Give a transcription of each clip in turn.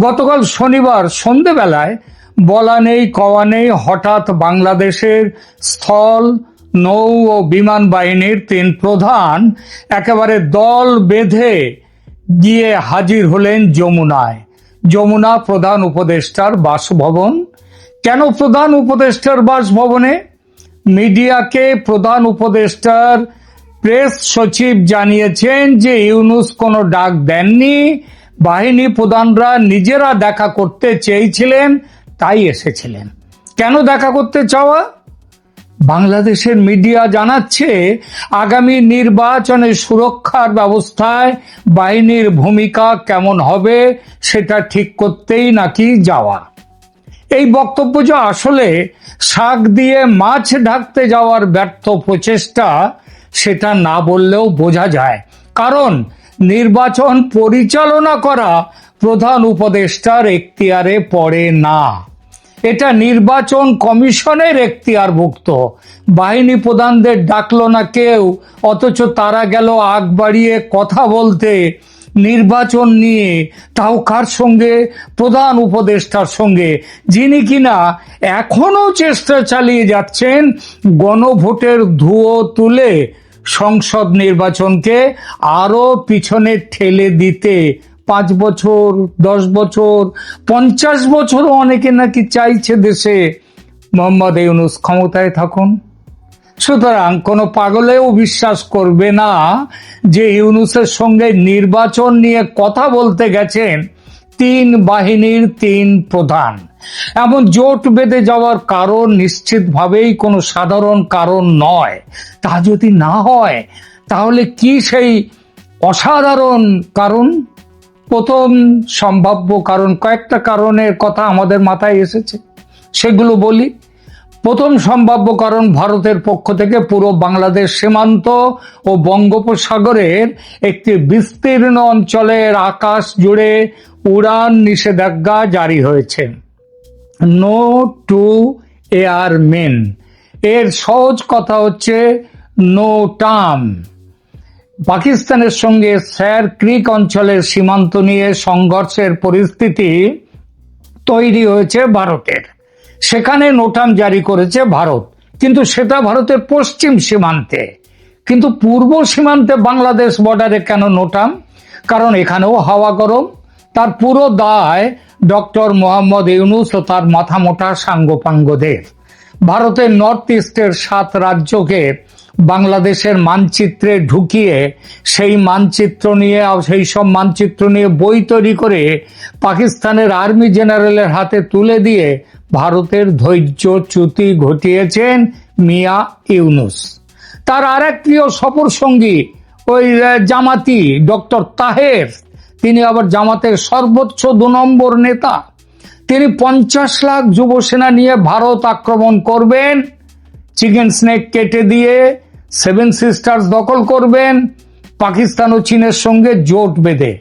গতকাল শনিবার সন্ধেবেলায় বলা নেই, কওয়া নেই, হঠাৎ বাংলাদেশের স্থল, নৌ ও বিমান বাহিনীর তিন প্রধান একেবারে দল বেঁধে গিয়ে হাজির হলেন যমুনায়। যমুনা প্রধান উপদেষ্টার বাসভবন। কেন প্রধান উপদেষ্টার বাসভবনে? মিডিয়াকে প্রধান উপদেষ্টার প্রেস সচিব জানিয়েছেন যে ইউনুস কোনো ডাক দেননি। বাহিনী প্রধানরা নিজেরা দেখা করতে চেয়েছিলেন, তাই এসেছিলেন। কেন দেখা করতে চাওয়া? বাংলাদেশের মিডিয়া জানাচ্ছে, আগামী নির্বাচনে সুরক্ষার ব্যবস্থায় বাহিনীর ভূমিকা কেমন হবে সেটা ঠিক করতেই নাকি যাওয়া। এই বক্তব্য যে আসলে শাক দিয়ে মাছ ঢাকতে যাওয়ার ব্যর্থ প্রচেষ্টা, সেটা না বললেও বোঝা যায়। কারণ নির্বাচন পরিচালনা করা প্রধান উপদেষ্টার এখতিয়ারে পড়ে না। এটা নির্বাচন কমিশনের এখতিয়ারভুক্ত। বাহিনী প্রধানদের ডাকলো না কেউ, অথচ তারা গেল আগ বাড়িয়ে কথা বলতে। নির্বাচন নিয়ে তাও কার সঙ্গে, প্রধান উপদেষ্টার সঙ্গে, যিনি কিনা এখনও চেষ্টা চালিয়ে যাচ্ছেন গণভোটের ধুয়ো তুলে। সংসদ নির্বাচনকে আরও পিছনে ঠেলে দিতে। পাঁচ বছর, দশ বছর, পঞ্চাশ বছরও অনেকে নাকি চাইছে দেশে। মোহাম্মদ ইউনুস, ক্ষমতায় থাকুন। সুতরাং কোনো পাগলেও বিশ্বাস করবে না যে ইউনুসের সঙ্গে নির্বাচন নিয়ে কথা বলতে গেছেন তিন বাহিনীর তিন প্রধান। এমন জোট বেঁধে যাওয়ার কারণ নিশ্চিতভাবেই কোনো সাধারণ কারণ নয়। তা যদি না হয়, তাহলে কি সেই অসাধারণ কারণ? প্রথম সম্ভাব্য কারণ, কয়েকটা কারণের কথা আমাদের মাথায় এসেছে। সেগুলো বলি। প্রথম সম্ভাব্য কারণ ভারতের পক্ষ থেকে পুরো বাংলাদেশ সীমান্ত ও বঙ্গোপসাগরের একটি বিস্তীর্ণ অঞ্চলের আকাশ জুড়ে উড়ান নিষেধাজ্ঞা জারি হয়েছে। নো টু এয়ার মেন এর সহজ কথা হচ্ছে নো টার্ম পাকিস্তানের সঙ্গে স্যার ক্রিক অঞ্চলের সীমান্ত নিয়ে সংঘর্ষের পরিস্থিতি তৈরি হয়েছে ভারতের। সেখানে নোটাম জারি করেছে ভারত। কিন্তু সেটা ভারতের পশ্চিম সীমান্তে। কিন্তু পূর্ব সীমান্তে বাংলাদেশ বর্ডারে কেন নোটাম? কারণ এখানেও হাওয়া গরম। তার পুরো দায় ডক্টর মোহাম্মদ ইউনুস ও তার মাথা মোটা সাঙ্গপাঙ্গদের। ভারতের নর্থ ইস্টের সাত রাজ্যকে বাংলাদেশের মানচিত্রে ঢুকিয়ে সেই মানচিত্র নিয়ে, সেই সব মানচিত্র নিয়ে বই তৈরি করে পাকিস্তানের আর্মি জেনারেলের হাতে তুলে দিয়ে ভারতের ধৈর্য চ্যুতি ঘটিয়েছেন মিয়া ইউনুস। তার আর এক প্রিয় সফর সঙ্গী ওই জামাতি ডক্টর তাহের, তিনি আবার জামাতের সর্বোচ্চ দু নম্বর নেতা। তিনি পঞ্চাশ লাখ যুব সেনা নিয়ে ভারত আক্রমণ করবেন, চিকেন স্নেক কেটে দিয়ে সেভেন সিস্টার্স দখল করবেন, পাকিস্তান ও চীনের সঙ্গে জোট বেঁধে।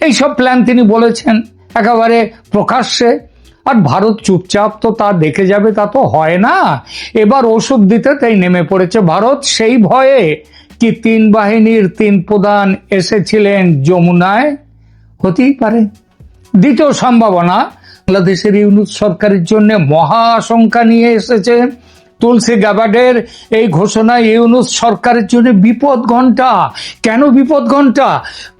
এইসব প্ল্যান তিনি বলেছেন, একেবারে প্রকাশ্যে। আর ভারত চুপচাপ তো তা দেখে যাবে, তা তো হয় না। এবার ওষুধ দিতে তাই নেমে পড়েছে ভারত। সেই ভয়ে কি তিন বাহিনীর তিন প্রধান এসেছিলেন যমুনায়? হতেই পারে। দ্বিতীয় সম্ভাবনা, বাংলাদেশের ইউনুস সরকারের জন্য মহা আশঙ্কা নিয়ে এসেছে। তুলসী গাবার্ডের এই ঘোষণা ইউনুস সরকারের জন্য বিপদ ঘণ্টা কেন বিপদ ঘণ্টা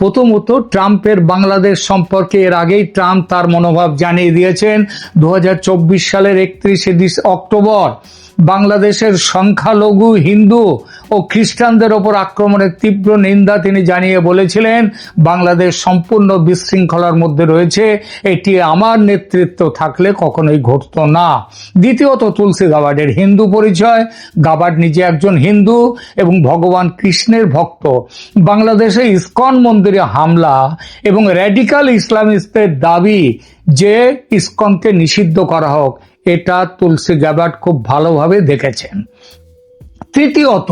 প্রথমত, ট্রাম্পের বাংলাদেশ সম্পর্কে এর আগেই ট্রাম্প তার মনোভাব জানিয়ে দিয়েছেন, দু হাজার চব্বিশ সালের একত্রিশে অক্টোবর। বাংলাদেশের সংখ্যালঘু হিন্দু ও খ্রিস্টানদের ওপর আক্রমণের তীব্র নিন্দা তিনি জানিয়ে বলেছিলেন, বাংলাদেশ সম্পূর্ণ বিশৃঙ্খলার মধ্যে রয়েছে, এটি আমার নেতৃত্ব থাকলে কখনোই ঘটত না। দ্বিতীয়ত, তুলসী গাবার্ডের হিন্দু পরিচয়। গাবার্ড নিজে একজন হিন্দু এবং ভগবান কৃষ্ণের ভক্ত। বাংলাদেশে ইস্কন মন্দিরে হামলা এবং র্যাডিক্যাল ইসলামিস্টদের দাবি যে ইস্কনকে নিষিদ্ধ করা হোক। এটা তুলসী গ্যাবার্ট খুব ভালোভাবে দেখেছেন। তৃতীয়ত,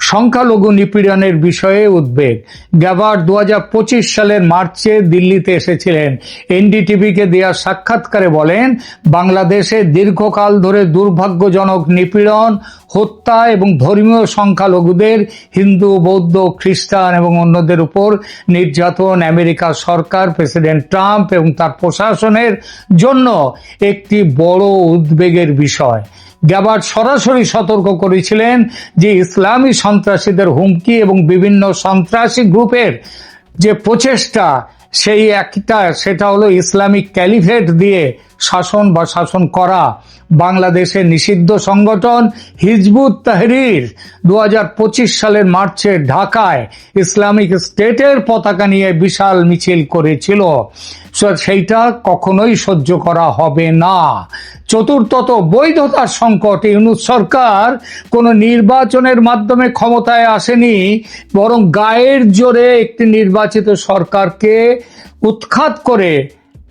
সংখ্যালঘু নিপীড়নের বিষয়ে উদ্বেগ। গ্যাবার দু হাজার পঁচিশ সালের মার্চে দিল্লিতে এসেছিলেন। এনডিটিভিকে দেওয়া সাক্ষাৎকারে বলেন, বাংলাদেশে দীর্ঘকাল ধরে দুর্ভাগ্যজনক নিপীড়ন, হত্যা এবং ধর্মীয় সংখ্যালঘুদের হিন্দু, বৌদ্ধ, খ্রিস্টান এবং অন্যদের উপর নির্যাতন আমেরিকা সরকার, প্রেসিডেন্ট ট্রাম্প এবং তার প্রশাসনের জন্য একটি বড় উদ্বেগের বিষয়। গ্যাবার্ড সরাসরি সতর্ক করেছিলেন যে ইসলামী সন্ত্রাসীদের হুমকি এবং বিভিন্ন সন্ত্রাসী গ্রুপের যে প্রচেষ্টা, সেই একটা, সেটা হলো ইসলামিক ক্যালিফেট দিয়ে শাসন বা শাসন করা বাংলাদেশের নিষিদ্ধ সংগঠন হিজবুত তাহরির। দু হাজার পঁচিশ সালের মার্চে ঢাকায় ইসলামিক স্টেটের পতাকা নিয়ে বিশাল মিছিল করেছিল। সেইটা কখনোই সহ্য করা হবে না। চতুর্থত বৈধতার সংকট। ইউনুস সরকার কোন নির্বাচনের মাধ্যমে ক্ষমতায় আসেনি, বরং গায়ের জোরে একটি নির্বাচিত সরকারকে উৎখাত করে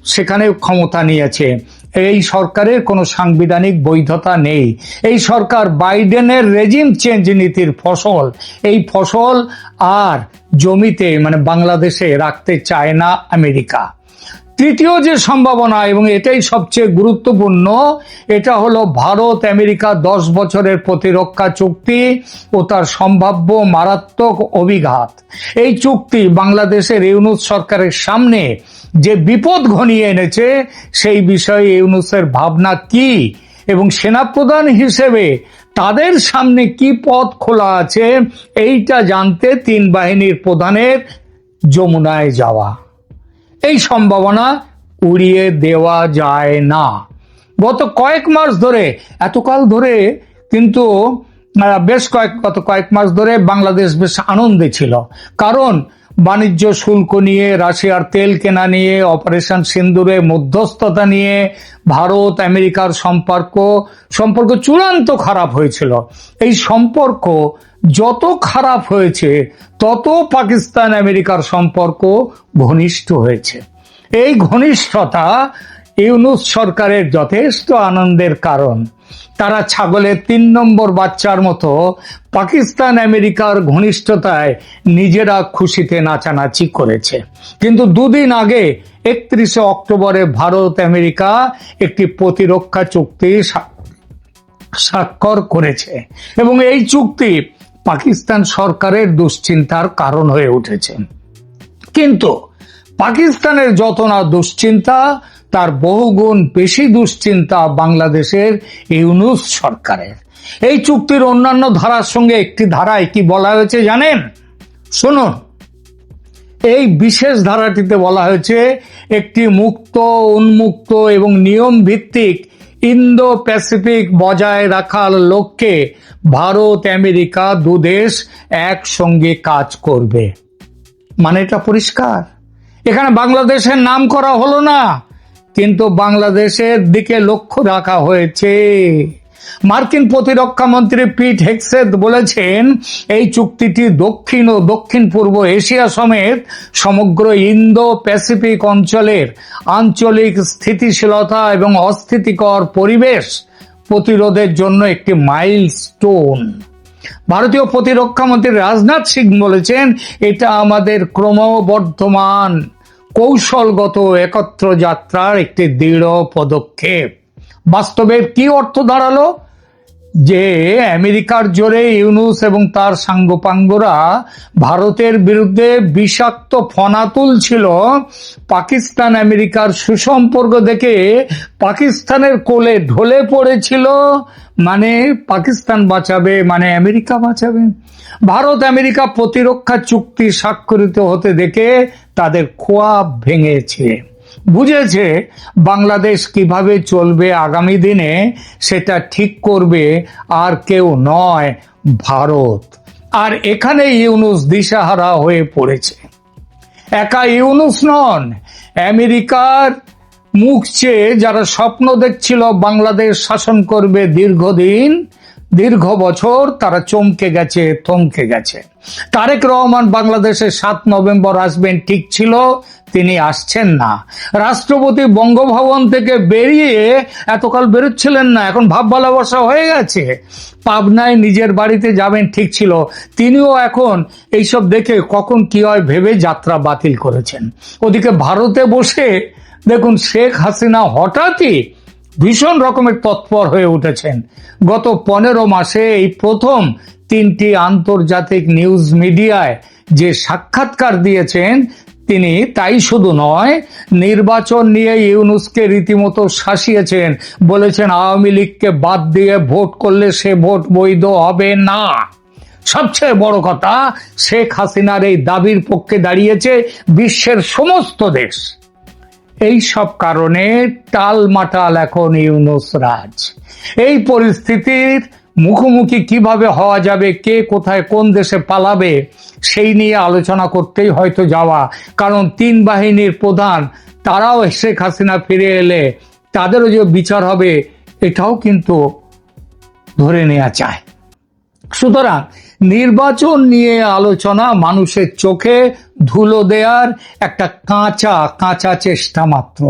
সেখানে ক্ষমতা নিয়েছে। এই সরকারের কোনো সাংবিধানিক বৈধতা নেই। এই সরকার বাইডেনের রেজিম চেঞ্জ নীতির ফসল। এই ফসল আর জমিতে মানে বাংলাদেশে রাখতে চায় না আমেরিকা। তৃতীয় যে সম্ভাবনা, এবং এটাই সবচেয়ে গুরুত্বপূর্ণ, এটা হলো ভারত আমেরিকা দশ বছরের প্রতিরক্ষা চুক্তি ও তার সম্ভাব্য মারাত্মক অভিঘাত। এই চুক্তি বাংলাদেশের ইউনুস সরকারের সামনে যে বিপদ ঘনিয়ে এনেছে, সেই বিষয়ে ইউনুসের ভাবনা কি? এবং সেনাপ্রধান হিসেবে তাদের সামনে কি পথ খোলা আছে, এইটা জানতে তিন বাহিনীর প্রধানের যমুনায় যাওয়া। এই সম্ভাবনা উড়িয়ে দেওয়া যায় না। গত কয়েক মাস ধরে, এতকাল ধরে কিন্তু বেশ কয়েক, গত কয়েক মাস ধরে বাংলাদেশ বেশ আনন্দে ছিল। কারণ বাণিজ্য শুল্ক নিয়ে, রাশিয়ার তেল কেনা নিয়ে, অপারেশন সিন্দুরে মধ্যস্থতা নিয়ে ভারত, আমেরিকার সম্পর্ক সম্পর্ক চূড়ান্ত খারাপ হয়েছিল। এই সম্পর্ক যত খারাপ হয়েছে, তত পাকিস্তান আমেরিকার সম্পর্ক ঘনিষ্ঠ হয়েছে। এই ঘনিষ্ঠতা ইউনুস সরকারের যথেষ্ট আনন্দের কারণ। তারা ছাগলের তিন নম্বর বাচ্চার মতো পাকিস্তান আমেরিকার ঘনিষ্ঠতায় নিজেরা খুশিতে নাচানাচি করেছে। কিন্তু দুদিন আগে একত্রিশে অক্টোবরে ভারত আমেরিকা একটি প্রতিরক্ষা চুক্তি স্বাক্ষর করেছে এবং এই চুক্তি পাকিস্তান সরকারের দুশ্চিন্তার কারণ হয়ে উঠেছে। কিন্তু পাকিস্তানের যত না দুশ্চিন্তা তার বহুগুণ বেশি দুশ্চিন্তা বাংলাদেশের ইউনুস সরকারের। এই চুক্তির অন্যান্য ধারার সঙ্গে একটি ধারায় কি বলা হয়েছে জানেন? শুনুন। এই বিশেষ ধারাটিতে বলা হয়েছে, একটি মুক্ত, উন্মুক্ত এবং নিয়ম ভিত্তিক ইন্দো প্যাসিফিক বজায় রাখার লক্ষ্যে ভারত, আমেরিকা দুদেশ একসঙ্গে কাজ করবে। মানে এটা পরিষ্কার। এখানে বাংলাদেশের নাম করা হলো না। কিন্তু বাংলাদেশের দিকে লক্ষ্য রাখা হয়েছে। মার্কিন প্রতিরক্ষা মন্ত্রী পিট হেক্সেদ বলেছেন, এই চুক্তিটি দক্ষিণ ও দক্ষিণ পূর্ব এশিয়া সমেত সমগ্র ইন্দো প্যাসিফিক অঞ্চলের আঞ্চলিক স্থিতিশীলতা এবং অস্থিতিকর পরিবেশ প্রতিরোধের জন্য একটি মাইল স্টোন ভারতীয় প্রতিরক্ষা মন্ত্রী রাজনাথ সিং বলেছেন, এটা আমাদের ক্রমবর্ধমান। কৌশলগত একত্র যাত্রার একটি দৃঢ় পদক্ষেপ। বাস্তবে কি অর্থ দাঁড়াল? যে আমেরিকার জোরে ইউনুস এবং তার সাঙ্গপাঙ্গরা ভারতের বিরুদ্ধে বিষাক্ত ফনা তুলছিল। পাকিস্তান আমেরিকার সুসম্পর্ক দেখে পাকিস্তানের কোলে ঢলে পড়েছিল। মানে পাকিস্তান বাঁচাবে মানে আমেরিকা বাঁচাবে। ভারত আমেরিকা প্রতিরক্ষা চুক্তি স্বাক্ষরিত হতে দেখে তাদের খোয়া ভেঙেছে। বুঝেছে বাংলাদেশ কীভাবে চলবে আগামী দিনে, সেটা ঠিক করবে আর কেউ নয়, ভারত। আর এখানে ইউনুস দিশাহারা হয়ে পড়েছে। একা ইউনুস নন, আমেরিকার মুখ চেয়ে যারা স্বপ্ন দেখছিল বাংলাদেশ শাসন করবে দীর্ঘদিন দীর্ঘ বছর তারা চমকে গেছে, থমকে গেছে। তারেক রহমান বাংলাদেশে সাত নভেম্বর আসবেন, ঠিক ছিল, তিনি আসছেন না। রাষ্ট্রপতি বঙ্গভবন থেকে বেরিয়ে এতকাল বেরোচ্ছিলেন না, এখন ভাব ভালোবাসা হয়ে গেছে। পাবনায় নিজের বাড়িতে যাবেন, ঠিক ছিল। তিনিও এখন এইসব দেখে কখন কি হয় ভেবে যাত্রা বাতিল করেছেন। ওদিকে ভারতে বসে দেখুন শেখ হাসিনা হঠাৎই ভীষণ রকমের তৎপর হয়ে উঠেছেন। গত পনেরো মাসে এই প্রথম তিনটি আন্তর্জাতিক নিউজ মিডিয়ায় যে সাক্ষাৎকার দিয়েছেন, তিনি তাই শুধু নয়, নির্বাচন নিয়ে ইউনুসকে রীতিমতো শাসিয়েছেন। বলেছেন, আওয়ামী লীগকে বাদ দিয়ে ভোট করলে সে ভোট বৈধ হবে না। সবচেয়ে বড় কথা, শেখ হাসিনার এই দাবির পক্ষে দাঁড়িয়েছে বিশ্বের সমস্ত দেশ। এই সব কারণে টালমাটাল এখন ইউনুস রাজ। এই পরিস্থিতির মুখোমুখি কীভাবে হওয়া যাবে, কে কোথায় কোন দেশে পালাবে, সেই নিয়ে আলোচনা করতেই হয়তো যাওয়া। কারণ তিন বাহিনীর প্রধান, তারাও শেখ হাসিনা ফিরে এলে তাদেরও যে বিচার হবে, এটাও কিন্তু ধরে নেওয়া চায় সুতরাং নির্বাচন নিয়ে আলোচনা মানুষের চোখে ধুলো দেওয়ার একটা কাঁচা কাঁচা চেষ্টা মাত্র।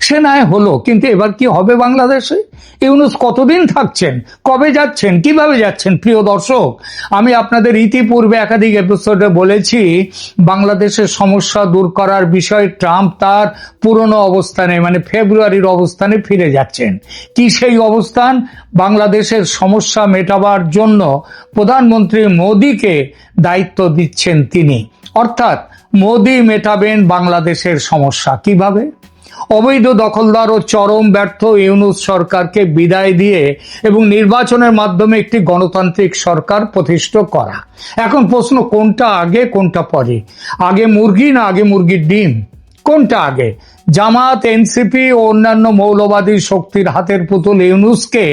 সে নয় হলো, কিন্তু এবার কি হবে বাংলাদেশে? ইউনুস কতদিন থাকছেন? কবে যাচ্ছেন? কীভাবে যাচ্ছেন? প্রিয় দর্শক, আমি আপনাদের ইতিপূর্বে একাধিক এপিসোডে বলেছি, বাংলাদেশের সমস্যা দূর করার বিষয়ে ট্রাম্প তার পুরনো অবস্থানে মানে ফেব্রুয়ারির অবস্থানে ফিরে যাচ্ছেন। কি সেই অবস্থান? বাংলাদেশের সমস্যা মেটাবার জন্য প্রধানমন্ত্রী মোদীকে দায়িত্ব দিচ্ছেন তিনি। অর্থাৎ মোদী মেটাবেন বাংলাদেশের সমস্যা কীভাবে? অবৈধ দখলদার ও চরম ব্যর্থ ইউনুস সরকারকে বিদায় দিয়ে এবং নির্বাচনের মাধ্যমে একটি গণতান্ত্রিক সরকার প্রতিষ্ঠা করা। এখন প্রশ্ন, কোনটা আগে, কোনটা পরে? আগে মুরগি না আগে মুরগির ডিম? কোনটা আগে? জামাত, এনসিপি ও অন্যান্য মৌলবাদী শক্তির হাতের পুতুল ইউনুসকে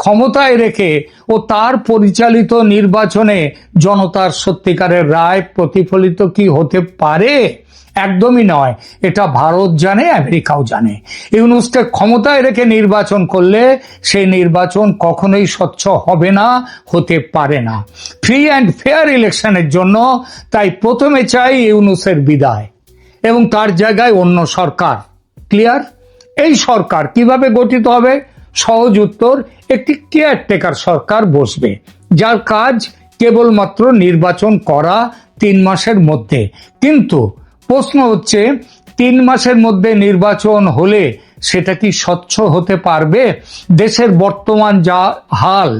ক্ষমতায় রেখে ও তার পরিচালিত নির্বাচনে জনতার সত্যিকারের রায় প্রতিফলিত কি হতে পারে? একদমই নয়। এটা ভারত জানে, আমেরিকাও জানে। ইউনুসকে ক্ষমতায় রেখে নির্বাচন করলে সেই নির্বাচন কখনোই স্বচ্ছ হবে না, হতে পারে না। ফ্রি অ্যান্ড ফেয়ার ইলেকশনের জন্য তাই প্রথমে চাই ইউনুসের বিদায় এবং তার জায়গায় অন্য সরকার। ক্লিয়ার এই সরকার কীভাবে গঠিত হবে? সহজ উত্তর, একটি কেয়ারটেকার সরকার বসবে, যার কাজ কেবলমাত্র নির্বাচন করা তিন মাসের মধ্যে। কিন্তু প্রশ্ন হচ্ছে, তিন মাসের মধ্যে নির্বাচন হলে সেটা কি স্বচ্ছ হতে পারবে? দেশের বর্তমান যা হাল,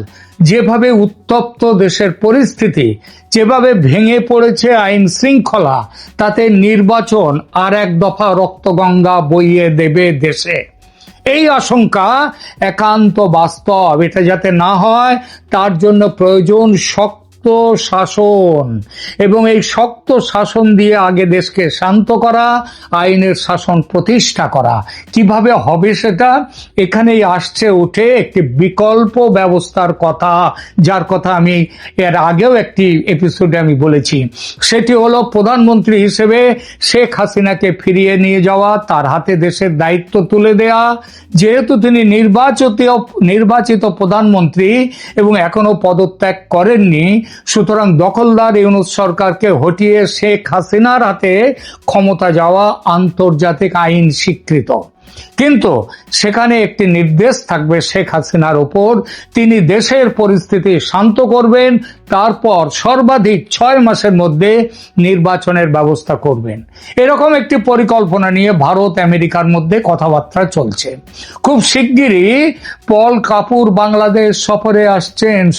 যেভাবে উত্তপ্ত দেশের পরিস্থিতি, যেভাবে ভেঙে পড়েছে আইন শৃঙ্খলা, তাতে নির্বাচন আর এক দফা রক্তগঙ্গা বইয়ে দেবে দেশে। এই আশঙ্কা একান্ত বাস্তব। এটা যাতে না হয় তার জন্য প্রয়োজন শক্ত শাসন এবং এই শক্ত শাসন দিয়ে আগে দেশকে শান্ত করা, আইনের শাসন প্রতিষ্ঠা করা। কীভাবে হবে সেটা এখানেই আসছে উঠে একটি বিকল্প ব্যবস্থার কথা, যার কথা আমি এর আগেও একটি এপিসোডে আমি বলেছি। সেটি হলো প্রধানমন্ত্রী হিসেবে শেখ হাসিনাকে ফিরিয়ে নিয়ে যাওয়া, তার হাতে দেশের দায়িত্ব তুলে দেয়া। যেহেতু তিনি নির্বাচিত নির্বাচিত প্রধানমন্ত্রী এবং এখনও পদত্যাগ করেননি সুতরাং দখলদার ইউনুস সরকারকে হটিয়ে শেখ হাসিনার হাতে ক্ষমতা যাওয়া আন্তর্জাতিক আইন স্বীকৃত। কিন্তু সেখানে একটি নির্দেশ থাকবে শেখ হাসিনার ওপর। তিনি দেশের পরিস্থিতি শান্ত করবেন, তারপর সর্বাধিক ছয় মাসের মধ্যে নির্বাচনের ব্যবস্থা করবেন। এরকম একটি পরিকল্পনা নিয়ে ভারত, আমেরিকার মধ্যে কথাবার্তা চলছে। খুব শিগগিরই পল কাপুর বাংলাদেশ সফরে আসছেন।